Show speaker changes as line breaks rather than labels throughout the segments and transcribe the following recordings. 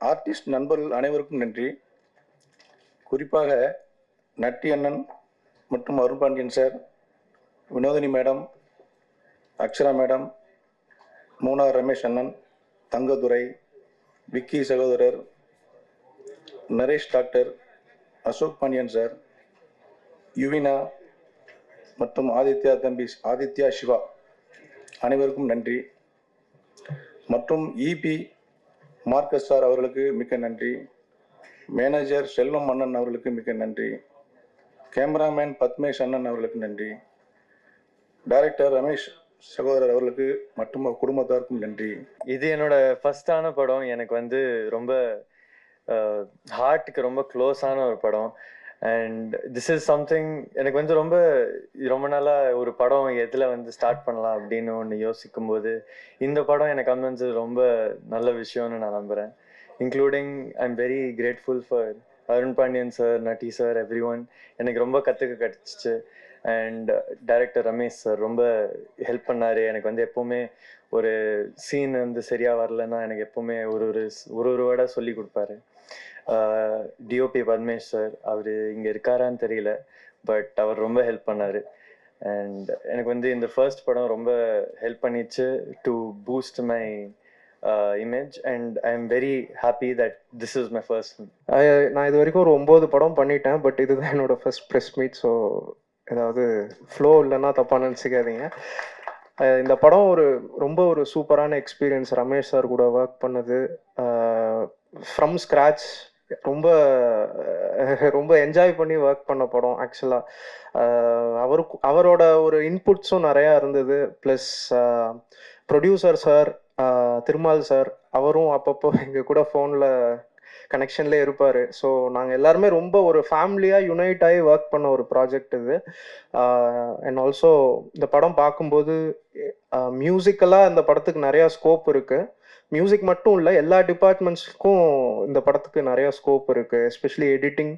Artist நண்பர்கள் அனைவருக்கும் நன்றி. குறிப்பாக நட்டி அண்ணன் மற்றும் Arunpandian sir Vinodhini madam Akshara madam Munnar Ramesh அண்ணன் தங்கதுரை விக்கி சகோதரர் நரேஷ் டாக்டர் அசோக் பாண்டியன் சார் யுவினா மற்றும் ஆதித்யா தம்பி ஆதித்யா சிவா அனைவருக்கும் நன்றி. மற்றும் இபி மார்க்கஸ் சார் அவர்களுக்கு மிக்க நன்றி. மேனேஜர் செல்வம் அண்ணன் அவர்களுக்கு மிக்க நன்றி. கேமராமேன் பத்மேஷ் அண்ணன் அவர்களுக்கு நன்றி. டைரக்டர் ரமேஷ் சகோதரர் அவர்களுக்கு மற்றும் குடும்பத்தாருக்கும் நன்றி.
இது என்னோட ஃபர்ஸ்டான படம். எனக்கு வந்து ரொம்ப ஹார்ட்டுக்கு ரொம்ப க்ளோஸான ஒரு படம். அண்ட் திஸ் இஸ் சம்திங் எனக்கு வந்து ரொம்ப ரொம்ப நாளாக ஒரு படம் எதில் வந்து ஸ்டார்ட் பண்ணலாம் அப்படின்னு ஒன்று யோசிக்கும் போது இந்த படம் எனக்கு அமைஞ்சது ரொம்ப நல்ல விஷயம்னு நான் நம்புகிறேன் including I am very grateful for Arun Pandian sir Natty sir everyone எனக்கு ரொம்ப கற்றுக்க கிடச்சிச்சு அண்ட் டைரக்டர் ரமேஷ் சார் ரொம்ப ஹெல்ப் பண்ணார். எனக்கு வந்து எப்போவுமே ஒரு சீன் வந்து சரியாக வரலன்னா எனக்கு எப்போவுமே ஒரு ஒரு ஒரு ஒரு வேர்டாக சொல்லி கொடுப்பாரு. டிஓபி பத்மேஷ் சார் அவர் இங்கே இருக்காரான்னு தெரியல பட் அவர் ரொம்ப ஹெல்ப் பண்ணார். அண்ட் எனக்கு வந்து இந்த ஃபர்ஸ்ட் படம் ரொம்ப ஹெல்ப் பண்ணிச்சு to boost my image and I am very happy that this is my first
நான் இது வரைக்கும் ஒரு ஒம்பது படம் பண்ணிட்டேன் பட் இதுதான் என்னோட ஃபர்ஸ்ட் ப்ரெஸ் மீட் ஸோ ஏதாவது ஃப்ளோ இல்லைன்னா தப்பாக நினச்சிக்காதீங்க. இந்த படம் ஒரு ரொம்ப ஒரு சூப்பரான எக்ஸ்பீரியன்ஸ் ரமேஷ் சார் கூட ஒர்க் பண்ணது. ஃப்ரம் ஸ்க்ராச் ரொம்ப ரொம்ப என்ஜாய் பண்ணி ஒர்க் பண்ண படம் ஆக்சுவலாக அவருக்கு அவரோட ஒரு இன்புட்ஸும் நிறையா இருந்தது. Plus producer sir Thirumal sir அவரும் அப்பப்போ எங்கள் கூட ஃபோனில் கனெக்ஷன்லேயே இருப்பார். ஸோ நாங்கள் எல்லாருமே ரொம்ப ஒரு ஃபேமிலியாக யுனைட் ஆகி ஒர்க் பண்ண ஒரு ப்ராஜெக்ட் இது. அண்ட் ஆல்சோ இந்த படம் பார்க்கும்போது மியூசிக்கலாக இந்த படத்துக்கு நிறையா ஸ்கோப் இருக்குது மியூசிக் மட்டும் இல்லை எல்லா டிபார்ட்மெண்ட்ஸ்க்கும் இந்த படத்துக்கு நிறையா ஸ்கோப் இருக்குது especially editing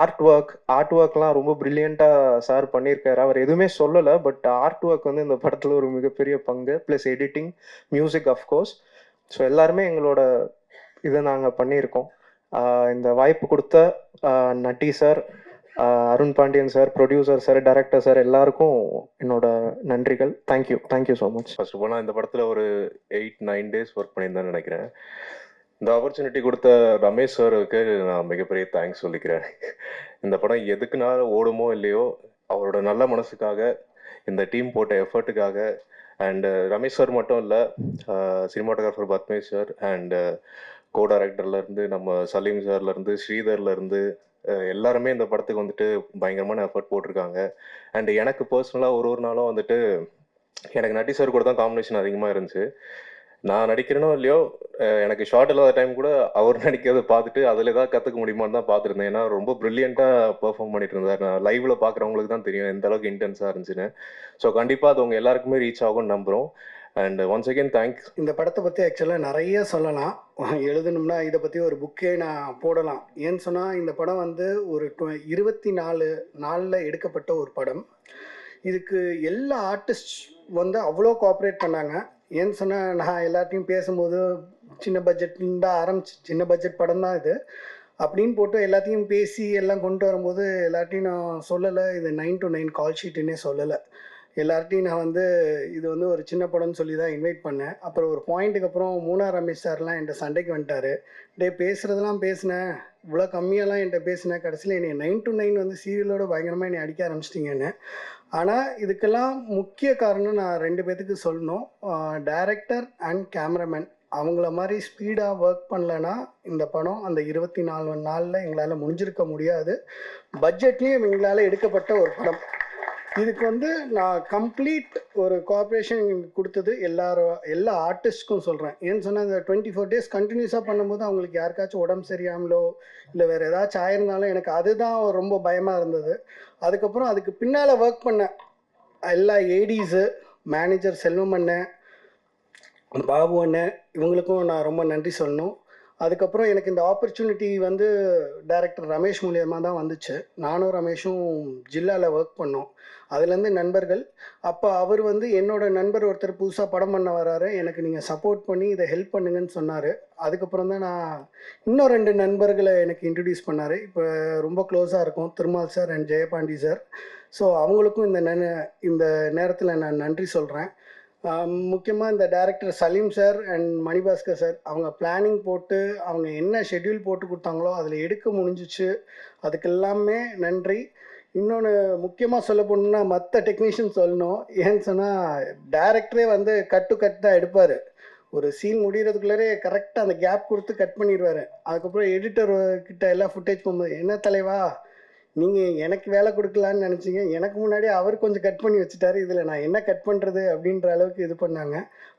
art work art ஒர்க்லாம் ரொம்ப பிரில்லியண்ட்டாக சார் பண்ணியிருக்காரு. அவர் எதுவுமே சொல்லலை பட் ஆர்ட் ஒர்க் வந்து இந்த படத்தில் ஒரு மிகப்பெரிய பங்கு. Plus editing music of course so எல்லாருமே எங்களோட இதை நாங்கள் பண்ணியிருக்கோம். இந்த வாய்ப்பு கொடுத்த Natty sir Arun Pandian sir producer sir director sir எல்லாருக்கும் என்னோட நன்றிகள். Thank you thank you so much
first of all நான் இந்த படத்தில் ஒரு எயிட் நைன் டேஸ் ஒர்க் பண்ணியிருந்தேன்னு நினைக்கிறேன். இந்த ஆப்பர்ச்சுனிட்டி கொடுத்த ரமேஷ் சாருக்கு நான் மிகப்பெரிய தேங்க்ஸ் சொல்லிக்கிறேன். இந்த படம் எதுக்குனால ஓடுமோ இல்லையோ அவரோட நல்ல மனசுக்காக இந்த டீம் போட்ட எஃபர்ட்டுக்காக அண்டு ரமேஷ் சார் மட்டும் இல்லை cinematographer Padmesh sir and co டைரக்டர்லேருந்து நம்ம சலீம் சார்லேருந்து ஸ்ரீதர்லேருந்து எல்லாருமே இந்த படத்துக்கு வந்துட்டு பயங்கரமான எஃபர்ட் போட்டிருக்காங்க. அண்ட் எனக்கு பர்சனலாக ஒரு ஒரு நாளும் வந்துட்டு எனக்கு நட்டி சார் கூட தான் காம்பினேஷன் அதிகமாக இருந்துச்சு. நான் நடிக்கிறேனோ இல்லையோ எனக்கு ஷார்ட் இல்லாத டைம் கூட அவர் நடிக்கிறத பார்த்துட்டு அதில் ஏதாவது கற்றுக்க முடியுமான்னு தான் பார்த்துருந்தேன். ஏன்னா ரொம்ப ப்ரில்லியண்ட்டாக பெர்ஃபார்ம் பண்ணிட்டு இருந்தார். நான் லைவில் பார்க்குறவங்களுக்கு தான் தெரியும் எந்த அளவுக்கு இன்டென்ஸாக இருந்துச்சுன்னு. ஸோ கண்டிப்பாக அது உங்கள் எல்லாருக்குமே ரீச் ஆகும்னு நம்புகிறோம் அண்ட் ஒன்ஸ் அகேன் தேங்க்ஸ்
இந்த படத்தை பற்றி ஆக்சுவலாக நிறைய சொல்லலாம். எழுதணும்னா இதை பற்றி ஒரு புக்கே நான் போடலாம். ஏன்னு சொன்னால் இந்த படம் வந்து ஒரு இருபத்தி நாலு நாளில் எடுக்கப்பட்ட ஒரு படம். இதுக்கு எல்லா ஆர்டிஸ்ட் வந்து அவ்வளோ கோஆப்ரேட் பண்ணாங்க. ஏன்னு சொன்னால் நான் எல்லாத்தையும் பேசும்போது சின்ன பட்ஜெட்னு தான் ஆரம்பிச்சு சின்ன பட்ஜெட் படம் தான் இது. அப்படின்னு போட்டு எல்லாத்தையும் பேசி எல்லாம் கொண்டு வரும்போது எல்லார்ட்டையும் நான் சொல்லலை. இது நைன் டு நைன் கால் ஷீட்டுன்னே சொல்லலை. எல்லார்ட்டையும் நான் வந்து இது வந்து ஒரு சின்ன படம்னு சொல்லி தான் இன்வைட் பண்ணேன். அப்புறம் ஒரு பாயிண்ட்டுக்கு அப்புறம் மூணார் ரமேஷ் சார்லாம் என்கிட்ட சண்டைக்கு வந்துட்டாரு. டே பேசுகிறதெல்லாம் பேசினேன் இவ்வளோ கம்மியெல்லாம் என்கிட்ட பேசினேன் கடைசியில் என்னை நைன் டு நைன் வந்து சீரியலோட பயங்கரமாக என்னை அடிக்க ஆரம்பிச்சிட்டிங்கன்னு. ஆனால் இதுக்கெல்லாம் முக்கிய காரணம் நான் ரெண்டு பேர்த்துக்கு சொல்லணும். டைரக்டர் அண்ட் கேமராமேன் அவங்கள மாதிரி ஸ்பீடாக ஒர்க் பண்ணலன்னா இந்த படம் அந்த இருபத்தி நாலு நாளில் எங்களால் முடிஞ்சிருக்க முடியாது. பட்ஜெட்லேயும் எங்களால் எடுக்கப்பட்ட ஒரு படம். இதுக்கு வந்து நான் கம்ப்ளீட் ஒரு கோஆப்ரேஷன் கொடுத்தது எல்லாரும் எல்லா ஆர்டிஸ்ட்க்கும் சொல்கிறேன் ஏன்னு சொன்னால் இந்த டுவெண்ட்டி ஃபோர் டேஸ் கண்டினியூஸாக பண்ணும்போது அவங்களுக்கு யாருக்காச்சும் உடம்பு சரியாமலோ இல்லை வேறு ஏதாச்சும் ஆயிருந்தாலும் எனக்கு அதுதான் ரொம்ப பயமாக இருந்தது. அதுக்கப்புறம் அதுக்கு பின்னால் ஒர்க் பண்ண எல்லா ஏடிஸு மேனேஜர் செல்வம் அண்ணன் பாபு அண்ணன் இவங்களுக்கும் நான் ரொம்ப நன்றி சொல்லணும். அதுக்கப்புறம் எனக்கு இந்த ஆப்பர்ச்சுனிட்டி வந்து டைரக்டர் ரமேஷ் மூலியமாக தான் வந்துச்சு. நானும் ரமேஷும் ஜில்லாவில் ஒர்க் பண்ணோம். அதுலேருந்து நண்பர்கள். அப்போ அவர் வந்து என்னோட நண்பர் ஒருத்தர் புதுசாக படம் பண்ண வராரு. எனக்கு நீங்கள் சப்போர்ட் பண்ணி இதை ஹெல்ப் பண்ணுங்கன்னு சொன்னார். அதுக்கப்புறம் தான் நான் இன்னும் ரெண்டு நண்பர்களை எனக்கு இன்ட்ரடியூஸ் பண்ணார். இப்போ ரொம்ப க்ளோஸாக இருக்கும். Thirumal sir and Jayapandi sir so அவங்களுக்கும் இந்த நன் இந்த நேரத்தில் நான் நன்றி சொல்கிறேன் முக்கியமாக இந்த director Salim sir and Manibhaskar sir அவங்க பிளானிங் போட்டு அவங்க என்ன ஷெட்யூல் போட்டு கொடுத்தாங்களோ அதில் எடுக்க முடிஞ்சிச்சு. அதுக்கெல்லாமே நன்றி. இன்னொன்று முக்கியமாக சொல்ல போகணுன்னா மற்ற டெக்னீஷியன் சொல்லணும். ஏன்னு சொன்னால் டேரக்டரே வந்து கட்டு கட் தான் எடுப்பார். ஒரு சீன் முடிகிறதுக்குள்ளே கரெக்டாக அந்த கேப் கொடுத்து கட் பண்ணிடுவார். அதுக்கப்புறம் எடிட்டர் கிட்ட எல்லாம் ஃபுட்டேஜ் போகும்போது என்ன தலைவா? நீங்கள் எனக்கு வேலை கொடுக்கலான்னு நினச்சிங்க. எனக்கு முன்னாடி அவர் கொஞ்சம் கட் பண்ணி வச்சுட்டாரு. இதில் நான் என்ன கட் பண்ணுறது அப்படின்ற அளவுக்கு இது பண்ணாங்க.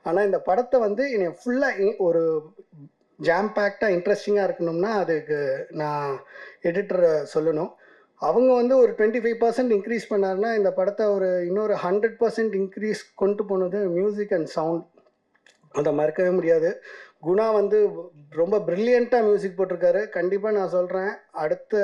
ஆனால் இந்த படத்தை வந்து என்னை ஃபுல்லாக ஒரு ஜாம் பேக்டாக இன்ட்ரெஸ்டிங்காக இருக்கணும்னா அதுக்கு நான் எடிட்டரை சொல்லணும். அவங்க வந்து ஒரு டுவெண்ட்டி ஃபைவ் பர்சன்ட் இன்க்ரீஸ் பண்ணாருன்னா இந்த படத்தை ஒரு இன்னொரு ஹண்ட்ரட் பர்சன்ட் இன்க்ரீஸ் கொண்டு போனது மியூசிக் அண்ட் சவுண்ட் அதை மறக்கவே முடியாது. குணா வந்து ரொம்ப ப்ரில்லியண்ட்டாக மியூசிக் போட்டிருக்காரு. கண்டிப்பாக நான் சொல்கிறேன் அடுத்த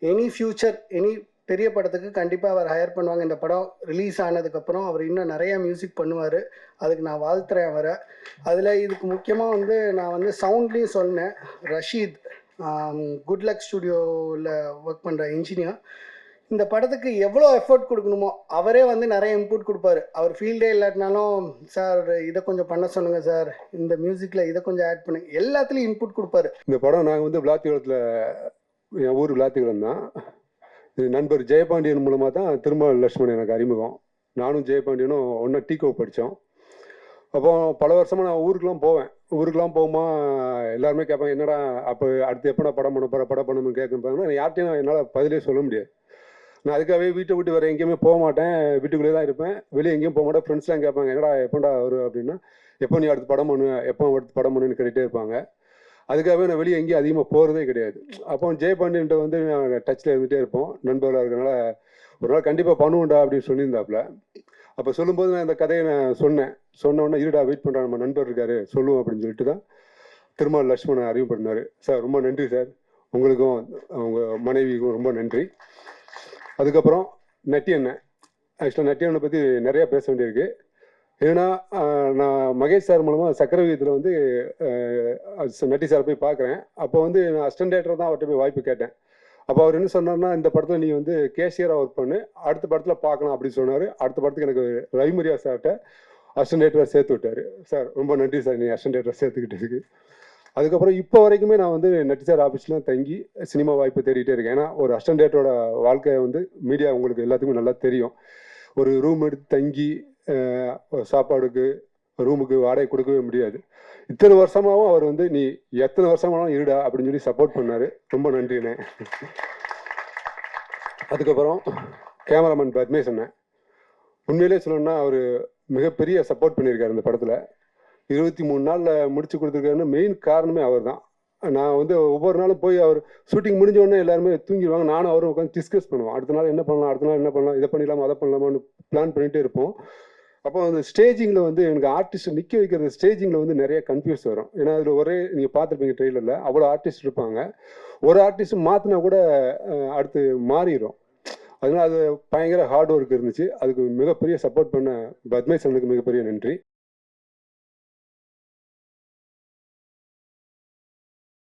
எனி ஃப்யூச்சர் எனி பெரிய படத்துக்கு கண்டிப்பாக அவர் ஹையர் பண்ணுவாங்க. இந்த படம் ரிலீஸ் ஆனதுக்கப்புறம் அவர் இன்னும் நிறையா மியூசிக் பண்ணுவார். அதுக்கு நான் வாழ்த்துறேன் அவரை. அதில் இதுக்கு முக்கியமாக வந்து நான் வந்து சவுண்ட்லேயும் சொன்னேன். ரஷீத். குட் லக் ஸ்டுடியோவில் ஒர்க் பண்ணுற இன்ஜினியர் இந்த படத்துக்கு எவ்வளோ எஃபர்ட் கொடுக்கணுமோ அவரே வந்து நிறைய இன்புட் கொடுப்பாரு. அவர் ஃபீல்டே இல்லாட்டினாலும் சார் இதை கொஞ்சம் பண்ண சொல்லுங்கள் சார் இந்த மியூசிக்கில் இதை கொஞ்சம் ஆட் பண்ணுங்க. எல்லாத்துலேயும் இன்புட் கொடுப்பாரு.
இந்த படம் நாங்கள் வந்து விளாத்திகுளத்தில் என் ஊர் விளாத்திகுளம் தான். இது நண்பர் ஜெயபாண்டியன் மூலமாக தான் திரும்ப லட்சுமணன் எனக்கு அறிமுகம். நானும் ஜெயபாண்டியனும் ஒன்றா டீகோ படித்தோம் அப்போ பல வருஷமாக நான் ஊருக்குலாம் போவேன். ஊருக்குலாம் போகுமா எல்லாருமே கேட்பாங்க என்னடா அப்போ அடுத்து எப்படா படம் பண்ண போகிற படம் பண்ணணும்னு கேட்குறாங்க யார்ட்டையும் என்னால் பதிலே சொல்ல முடியாது. நான் அதுக்காகவே வீட்டை விட்டு வேறு எங்கேயுமே போக மாட்டேன். வீட்டுக்குள்ளே தான் இருப்பேன். வெளியே எங்கேயும் போக மாட்டேன். ஃப்ரெண்ட்ஸ்லாம் கேட்பாங்க என்னடா எப்போடா வரும் அப்படின்னா எப்போ நீ அடுத்து படம் பண்ணுவேன் எப்போ அடுத்து படம் பண்ணுன்னு கேட்டுகிட்டே இருப்பாங்க. அதுக்காகவே நான் வெளியே எங்கேயும் அதிகமாக போகிறதே கிடையாது. அப்போ ஜெயபாண்டியன்ட்ட வந்து நாங்கள் டச்சில் இருந்துகிட்டே இருப்போம். நண்பர்களாக இருக்கிறனால ஒரு நாள் கண்டிப்பாக பண்ணுவோம்டா அப்படின்னு சொல்லியிருந்தாப்புல. அப்போ சொல்லும்போது நான் இந்த கதையை நான் சொன்னேன். சொன்ன உடனே இருடா வெயிட் பண்ணுறா நம்ம நண்பர் இருக்காரு சொல்லுவோம் அப்படின்னு சொல்லிட்டு தான் திரும்ப லட்சுமணன் அறிமுகப்படுத்தினார் சார் ரொம்ப நன்றி சார். உங்களுக்கும் உங்கள் மனைவிக்கும் ரொம்ப நன்றி. அதுக்கப்புறம் நட்டி அண்ணன் ஆக்சுவலாக நட்டி அண்ணனை பற்றி நிறையா பேச வேண்டியிருக்கு. ஏன்னா நான் மகேஷ் சார் மூலமாக சக்கரவீதத்தில் வந்து நட்டி சார் போய் பார்க்குறேன். அப்போ வந்து நான் அஸ்டன்டேட்டர் தான் அவர்கிட்ட போய் வாய்ப்பு கேட்டேன். அப்போ அவர் என்ன சொன்னார்னா இந்த படத்தில் நீ வந்து கேஷியராக ஒர்க் பண்ணு அடுத்த படத்தில் பார்க்கலாம் அப்படின்னு சொன்னார். அடுத்த படத்துக்கு எனக்கு ரவிமரியா சார்கிட்ட அசிஸ்டன்ட் சேர்த்து விட்டார். சார் ரொம்ப நன்றி சார் நீ அசிஸ்டன்ட் சேர்த்துக்கிட்டதுக்கு. அதுக்கப்புறம் இப்போ வரைக்குமே நான் வந்து நட்டி சார் ஆஃபீஸ்லாம் தங்கி சினிமா வாய்ப்பு தேடிட்டே இருக்கேன். ஏன்னா ஒரு அஸ்டண்டேட்டோட வாழ்க்கையை வந்து மீடியா உங்களுக்கு எல்லாத்துக்கும் நல்லா தெரியும். ஒரு ரூம் எடுத்து தங்கி சாப்பாடுக்கு ரூமுக்கு வாடகை கொடுக்கவே முடியாது. இத்தனை வருஷமாவும் அவர் வந்து நீ எத்தனை வருஷமானாலும் இருடா அப்படின்னு சொல்லி சப்போர்ட் பண்ணாரு. ரொம்ப நன்றிண்ணே. அதுக்கப்புறம் கேமராமேன் பத்மேஷ் அண்ணன் உண்மையிலே சொல்லணும்னா அவர் மிகப்பெரிய சப்போர்ட் பண்ணியிருக்காரு இந்த படத்தில். இருபத்தி மூணு நாளில் முடிச்சு கொடுத்துருக்காருன்னு மெயின் காரணமே அவர் தான் நான் வந்து ஒவ்வொரு நாளும் போய் அவர் ஷூட்டிங் முடிஞ்ச உடனே எல்லாருமே தூங்கிடுவாங்க. நானும் அவரும் உட்காந்து டிஸ்கஸ் பண்ணுவோம். அடுத்த நாள் என்ன பண்ணலாம் அடுத்த நாள் என்ன பண்ணலாம் இதை பண்ணிடலாமா அதை பண்ணலாமான்னு பிளான் பண்ணிகிட்டே இருப்போம். அப்போ அந்த ஸ்டேஜிங்கில் வந்து எனக்கு ஆர்டிஸ்ட் நிற்க வைக்கிற ஸ்டேஜிங்கில் வந்து நிறைய கன்ஃபியூஸ் வரும். ஏன்னா அதில் ஒரே நீங்கள் பார்த்துருப்பீங்க ட்ரெயிலரில் அவ்வளோ ஆர்டிஸ்ட் இருப்பாங்க. ஒரு ஆர்டிஸ்ட் மாற்றினா கூட அடுத்து மாறிடும் அதனால் அது பயங்கர ஹார்ட் ஒர்க் இருந்துச்சு. அதுக்கு மிகப்பெரிய சப்போர்ட் பண்ண பத்மேஷ் மிகப்பெரிய நன்றி.